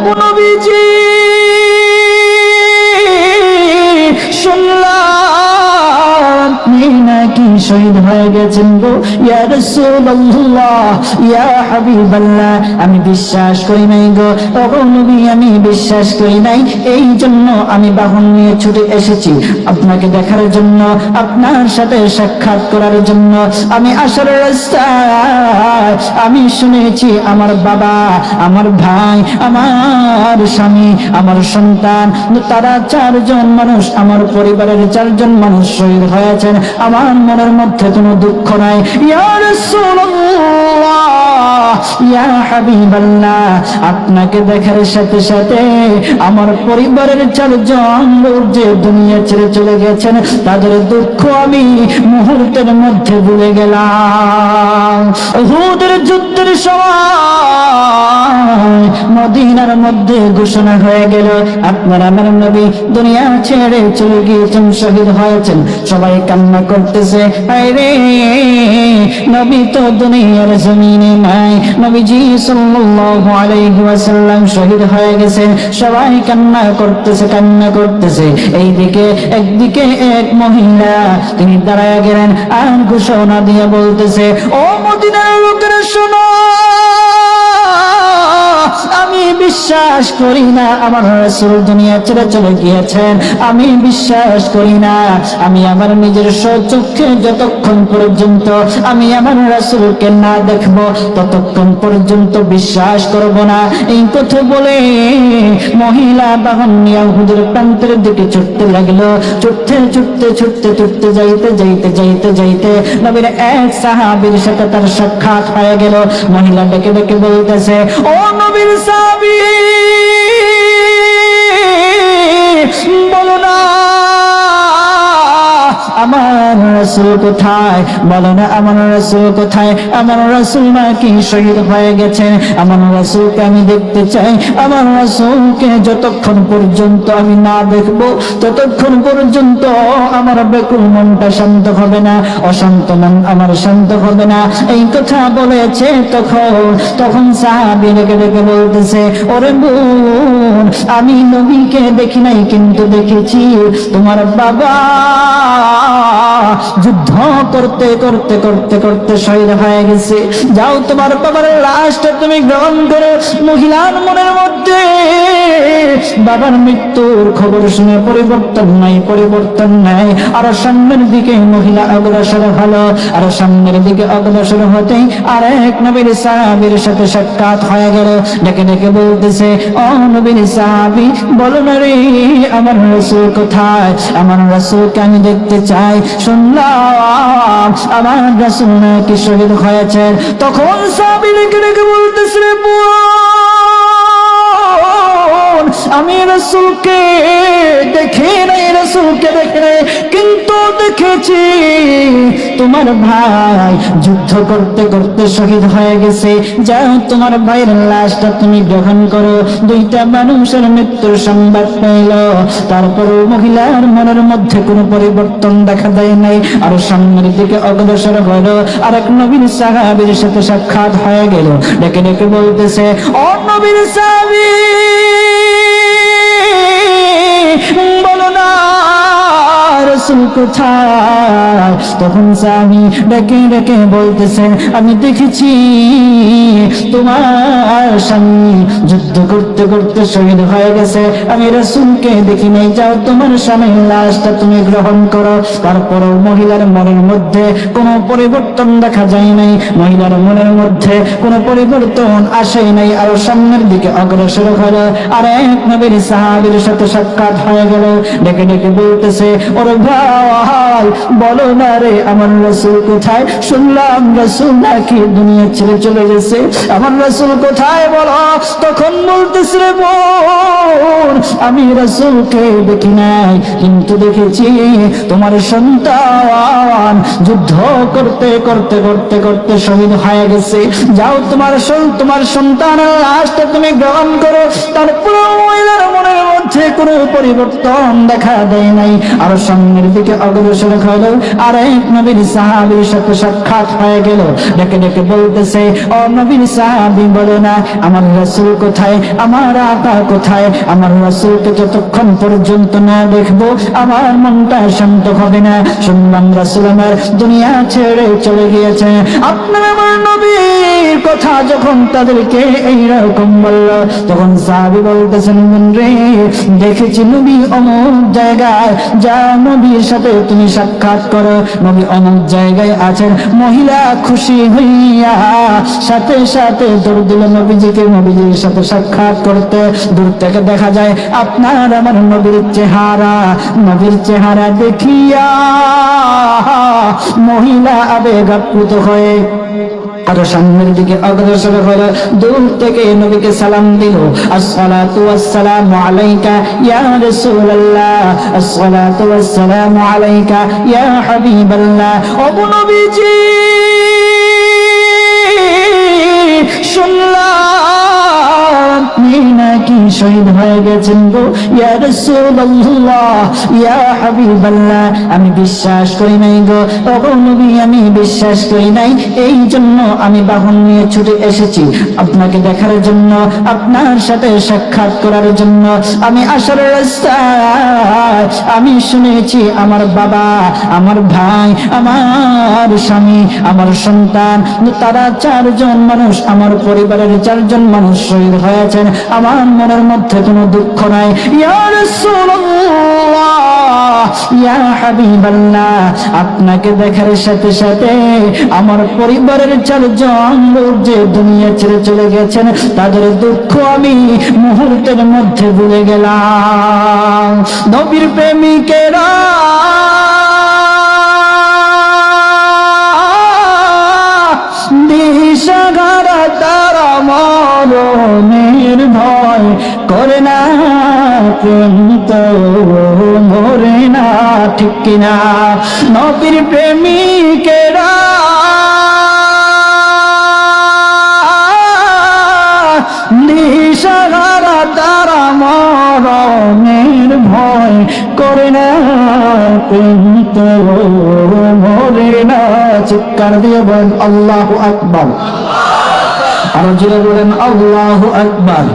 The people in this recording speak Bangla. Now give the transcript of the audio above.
অবনবীজি শুনলাম। নাকি শহীদ হয়ে? আমি বিশ্বাস করি নাই গো। ও আমি বিশ্বাস করি নাই। এই জন্য আমি বাহন নিয়ে ছুটে এসেছি আপনাকে দেখার জন্য, আপনার সাথে সাক্ষাৎ করার জন্য। আমি আসার রাস্তায় আমি শুনেছি আমার বাবা, আমার ভাই, আমার স্বামী, আমার সন্তান, তারা চারজন মানুষ, আমার পরিবারের চারজন মানুষ শহীদ হয়েছেন। আমার মনের মধ্যে কোনো দুঃখ নাই। ইয়ার রাসূলুল্লাহ। আপনাকে দেখার সাথে সাথে আমার পরিবারের চারজন লোক যে দুনিয়া ছেড়ে চলে গেছেন, তাদের দুঃখ আমি মুহূর্তের মধ্যে ভুলে গেলাম। হুদের যুদ্ধের সময় মদিনার মধ্যে ঘোষণা হয়ে গেল, আপনার আমার নবী দুনিয়া ছেড়ে চলে গিয়েছেন, শহীদ হয়েছেন। সবাই কান্না করতেছে নবী তো দুনিয়ার জমিনে শহীদ হয়ে গেছেন সবাই কান্না করতেছে কান্না করতেছে। এইদিকে একদিকে এক মহিলা, তিনি দাঁড়ায় গেলেন আর ঘোষণা দিয়ে বলতেছে, ও মদিনার লোকেরা, শোনো! আমি বিশ্বাস করি না, আমার রাসূল দুনিয়া ছেড়ে চলে গিয়েছেন। আমি বিশ্বাস করি না, আমি আমার নিজের চক্ষে যতক্ষণ পর্যন্ত আমি আমার রাসূলকে না দেখব, ততক্ষণ পর্যন্ত বিশ্বাস করব না। এই কথা বলে মহিলা বাহন নিয়ে হুজুর প্রান্তের দিকে ছুটতে লাগল। ছুটতে ছুটতে ছুটতে ছুটতে যাইতে যাইতে যাইতে যাইতে নবীর এক সাহাবীর সাথে তার সাক্ষাৎ হয়ে গেল। মহিলা ডেকে ডেকে বলতেছে, ও নবীর সাহাবী বলো না। আমার রাসূল কোথায়? বলো না আমার রাসূল কোথায়? আমার রাসূল নাকি শহীদ হয়ে গেছেন? আমার রাসূলকে আমি দেখতে চাই। আমার রাসূলকে যতক্ষণ পর্যন্ত আমি না দেখব, ততক্ষণ পর্যন্ত আমার বেকুল মনটা শান্ত হবে না, অশান্ত মন আমার শান্ত হবে না। এই কথা বলেছে তখন তখন সাহাবি রেখে রেখে বলতেছে, ওরে বোন, আমি নবীকে দেখি নাই, কিন্তু দেখেছি তোমার বাবা যুদ্ধ করতে করতে করতে করতে শহীদ হয়ে গেছে। যাও তোমার বাবার লাশটা তুমি গ্রহণ করো। মহিলার মনের মধ্যে বাবার মৃত্যুর খবর শুনে পরিবর্তন নাই পরিবর্তন নাই। আর সামনের দিকে মহিলা অগ্রসর হলো, আর সামনের দিকে অগ্রসর হতেই আর এক নবীর সাহাবীর সাথে সাক্ষাৎ হয়ে গেল। ডেকে ডেকে বলতেছে, ও নবীর সাহাবী, বলো না রে, আমার রসুল কোথায়? আমার রসুলকে আমি দেখতে চাই। আমার কাছে নাকি শহীদ হয়েছেন। তখন সাহাবী ডেকে ডেকে রে আমি রসুলকে দেখে নাই, রসুলকে দেখে নাই, কিন্তু দেখেছি তোমার ভাই যুদ্ধ করতে করতে শহীদ হয়ে গেছে। যাও তোমার ভাইয়ের লাশটা তুমি গ্রহণ করো। দুইটা মানুষের মৃত্যুর সংবাদ পেল। তারপর মহিলার মনের মধ্যে কোনো পরিবর্তন দেখা দেয় নাই। আর সামনের দিকে অগ্রসর হলো। আর এক নবীন সাহাবীর সাথে সাক্ষাৎ হয়ে গেল। ডেকে ডেকে বলতেছে, ও নবীন সাহাবী কোথায়? তখন স্বামী ডেকে ডেকে বলতেছে আমি দেখেছি তোমার স্বামী যুদ্ধ করতে করতে শহীদ হয়ে গেছে। আমি রসুলকে দেখি নাই, যাও তোমার স্বামীর লাশটা তুমি গ্রহণ করো। তারপরও মহিলার মনের মধ্যে কোনো পরিবর্তন দেখা যায় নাই। মহিলার মনের মধ্যে কোনো পরিবর্তন আসে নাই, আরও সামনের দিকে অগ্রসর হলো। আর এক নবীর সাহাবীর সাথে সাক্ষাৎ হয়ে গেল। ডেকে ডেকে বলতেছে, ওর ভাই, বলো না রে, আমার রসুল কোথায়? শুনলাম রসুল নাকি দুনিয়া ছেড়ে চলে গেছে। আমার রসুল কোথায় বলো? তখন বলতেছে বোন, আমি রসুলকে দেখি নাই, কিন্তু দেখেছি তোমার সন্তান যুদ্ধ করতে করতে করতে করতে শহীদ হয়ে গেছে। যাও তোমার তোমার সন্তানের লাশটা তুমি গ্রহণ করো তারপর মহিলার মধ্যে কোনো পরিবর্তন দেখা দেয় নাই। আর সামনের দিকে অগ্রসর হলো, আর এক নবীর সাহাবীর সাথে সাক্ষাৎ হয়ে গেল। ডেকে ডেকে বলতেছে, ও নবীর সাহাবী, বলে না, আমার রাসূল কোথায়? আমার আকা কোথায়? আমার রাসূলকে যতক্ষণ পর্যন্ত না দেখব, আমার মনটা শান্ত হবে না। শুনলাম রাসূল আমার দুনিয়া ছেড়ে চলে গিয়েছে। আপনার আমার নবীর কথা যখন তাদেরকে এইরকম বলল, তখন সাহাবী বলতেছেন "বোন রে, দেখেছি নবী অমুক জায়গায়, যা নবীর সাথে তুমি সাক্ষাৎ করো। নবী অমুক জায়গায় আছেন, মহিলা খুশি হইয়া সাথে সাথে দৌড় দিল নবীজিকে। নবীজির সাথে সাক্ষাৎ করতে দূর থেকে দেখা যায়, আপনার আমার নবীর চেহারা নবীর চেহারা দেখিয়া মহিলা আবেগ আপ্লুত হয়ে আরও সামনের দিকে অগ্রসর হলো, দূর থেকে নবীকে সালাম দিল। আসসালাতু ওয়াসসালামু আলাইকা ইয়া রাসূলুল্লাহ। আসসালাতু ওয়াসসালামু আলাইকা ইয়া হাবিবাল্লাহ। নবীজি শহীদ হয়ে গেছেন গো। ইয়া রাসূলুল্লাহ আমি বিশ্বাস করি নাই গো। ও নবী, আমি বিশ্বাস করি নাই। এই জন্য আমি বাহন নিয়ে ছুটে এসেছি। আপনাকে দেখার জন্য, আপনার সাথে সাক্ষাৎ করার জন্য আমি আসার আমি শুনেছি আমার বাবা, আমার ভাই, আমার স্বামী, আমার সন্তান, তারা চারজন মানুষ, আমার পরিবারের চারজন মানুষ শহীদ হয়েছেন। আমার মনের মধ্যে কোনো দুঃখ নাই। ইয়া ইয়া হাবিবাল্লাহ, আপনাকে দেখার সাথে সাথে আমার পরিবারের চারজন লোক যে দুনিয়া ছেড়ে চলে গেছেন, তাদের দুঃখ আমি মুহূর্তের মধ্যে ভুলে গেলাম। নবীর প্রেমিকেরা দিশাগারা তারা মরণের ভয় করে না প্রেম তো মরে না, ঠিক কিনা? নবীর প্রেমিকেরা দিশাগারা তারা মরণের ভয় করে না, প্রেম তো মরে না। চিৎকার দিয়ে বলেন, আল্লাহ আকবর। আরও জোরে বলেন, আল্লাহ আকবর।